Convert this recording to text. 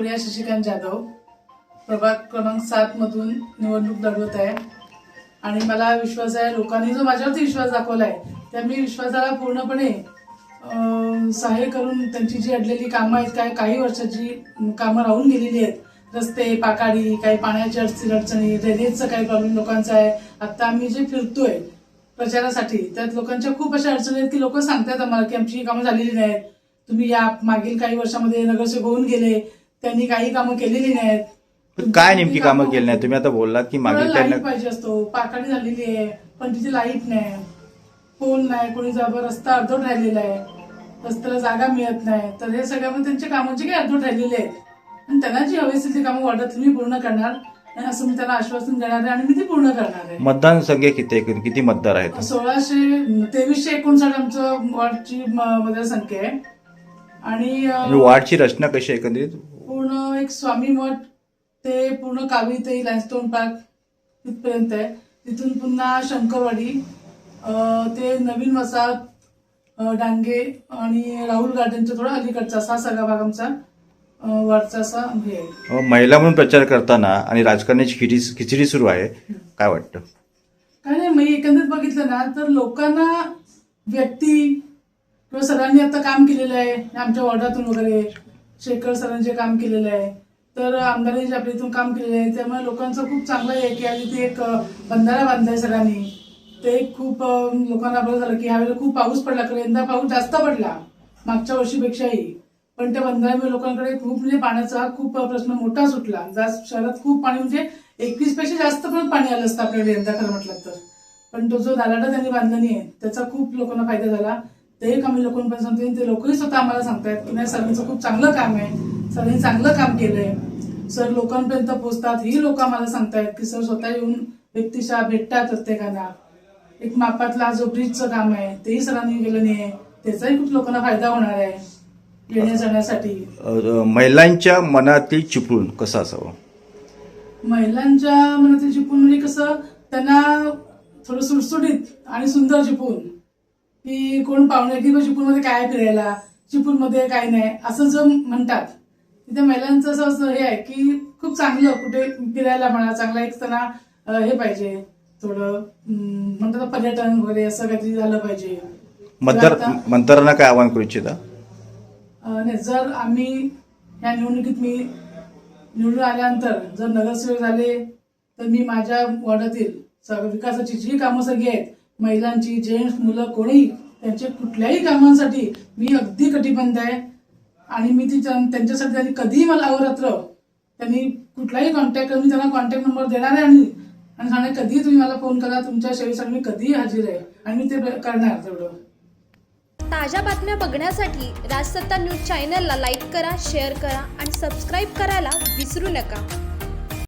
प्रिया शशिकांत जाधव प्रभाग क्रमांक सात मधून निवडणूक लढवत आहे. आणि मला विश्वास आहे लोकांनी जो माझ्यावरती विश्वास दाखवला आहे त्या मी विश्वासाला पूर्णपणे सहाय्य करून त्यांची जी अडलेली कामं आहेत काय काही वर्षाची कामं राहून गेलेली आहेत रस्ते पाकाडी काही पाण्याची अडचणी अडचणी ड्रेनेजचा काही प्रॉब्लेम लोकांचा आहे. आत्ता आम्ही जे फिरतोय प्रचारासाठी त्यात लोकांच्या खूप अशा अडचणी आहेत की लोक सांगतात आम्हाला की आमची ही कामं झालेली नाहीत. तुम्ही या मागील काही वर्षामध्ये नगरसेवक होऊन गेले त्यांनी काही कामं केलेली नाहीत. काय नेमकी कामं केली नाही तुम्ही आता बोललात की मागील लाइट पाहिजे असतो? पाकाडी झालेली आहे पण तिथे लाइट नाही. फोन नाही कोणी जाबर रस्ता अर्धवट राहिलेला आहे. रस्त्याला जागा मिळत नाही. तर हे सगळ्यामध्ये त्यांच्या कामांचे काही अर्धवट राहिलेले आहेत. आणि त्यांना जी हवी असेल ती कामं वाटत मी पूर्ण करणार. आणि असं मी त्यांना आश्वासन देणार आहे आणि मी ती पूर्ण करणार आहे. मतदान संख्या किती आहे? किती मतदार आहेत? सोळाशे तेवीसशे एकोणसाठ आमचं वॉर्डची म- मतदारसंख्या आहे. आणि अं, आणि वॉर्डची रचना कशी आहे एकंदरीत? पूर्ण एक स्वामी मठ ते पूर्ण कावी ते लँडस्टोन पार्क तिथपर्यंत आहे. तिथून पुन्हा शंकरवाडी ते नवीन वसाहत डांगे आणि राहुल गार्डनच्या थोडा अलीकडचा असा सगळा भाग आमचा वरचा असा हे आहे. महिला म्हणून प्रचार करताना आणि राजकारणाची खिचडी खिचडी सुरू आहे. काय वाटतं? काय नाही मी एकंदरीत बघितलं ना तर लोकांना व्यक्ती किंवा सरांनी आता काम केलेलं आहे आमच्या वॉर्डातून वगैरे. शेखर सरांनी जे काम केलेलं आहे तर आमदारांनी जे आपल्या इथून काम केलेलं आहे त्यामुळे लोकांचं खूप चांगलं आहे की आज इथे एक बंधारा बांधलाय सरांनी ते खूप लोकांना बरं झालं की ह्यावेळेला खूप पाऊस पडला कारण यंदा पाऊस जास्त पडला मागच्या वर्षीपेक्षाही. पण त्या बंधाऱ्यामुळे लोकांकडे खूप म्हणजे पाण्याचा खूप प्रश्न मोठा सुटला. जास्त शहरात खूप पाणी म्हणजे एकवीसपेक्षा जास्त पण पाणी आलं असतं आपल्याकडे यंदा खरं म्हटलं तर. पण तो जो दालाटा त्यांनी बांधला नाही त्याचा खूप लोकांना फायदा झाला. ते एक आम्ही लोकांपर्यंत सांगतो ते लोकही स्वतः आम्हाला सांगतायत की नाही सरांचं खूप चांगलं काम आहे. सरांनी चांगलं काम केलंय. सर लोकांपर्यंत पोहोचतात. ही लोक आम्हाला सांगतायत की सर स्वतः येऊन व्यक्तिशा भेटतात प्रत्येकाला. एक मापातला जो ब्रिजचं काम आहे तेही सरांनी केलं नाही त्याचाही खूप लोकांना फायदा होणार आहे येण्या जाण्यासाठी. महिलांच्या मनातील चिपळूण कसं असावं? महिलांच्या मनातील चिपून म्हणजे कसं त्यांना थोडं सुटसुटीत आणि सुंदर चिपून की कोण पाहुणे की चिपून मध्ये काय फिरायला? चिपून मध्ये काय नाही? असं जो म्हणतात तिथे महिलांचं असं असं हे आहे की खूप चांगलं कुठे फिरायला म्हणा चांगला एक त्यांना हे पाहिजे. थोडं म्हणतात पर्यटन वगैरे असं काहीतरी झालं पाहिजे. मतदार मतदारांना काय आवाहन करू इच्छिता? नाही जर आम्ही या निवडणुकीत मी निवडून आल्यानंतर जर नगरसेवक झाले तर मी माझ्या वॉर्डातील विकासाची जी कामं सगळी आहेत महिलांची जेंट्स मुलं कोणी त्यांचे कुठल्याही कामांसाठी मी अगदी कटिबंध आहे. आणि मी ती त्यांच्यासाठी त्यांनी कधीही मला अवरात्र त्यांनी कुठलाही कॉन्टॅक्ट मी त्यांना कॉन्टॅक्ट नंबर देणार आहे आणि आणि सांगणार कधीही तुम्ही मला फोन करा तुमच्या सेवेसाठी मी कधीही हजर आहे. आणि मी ते करणार तेवढं. ताज्या बातम्या बघण्यासाठी राजसत्ता न्यूज चॅनलला लाईक करा शेअर करा आणि सबस्क्राईब करायला विसरू नका.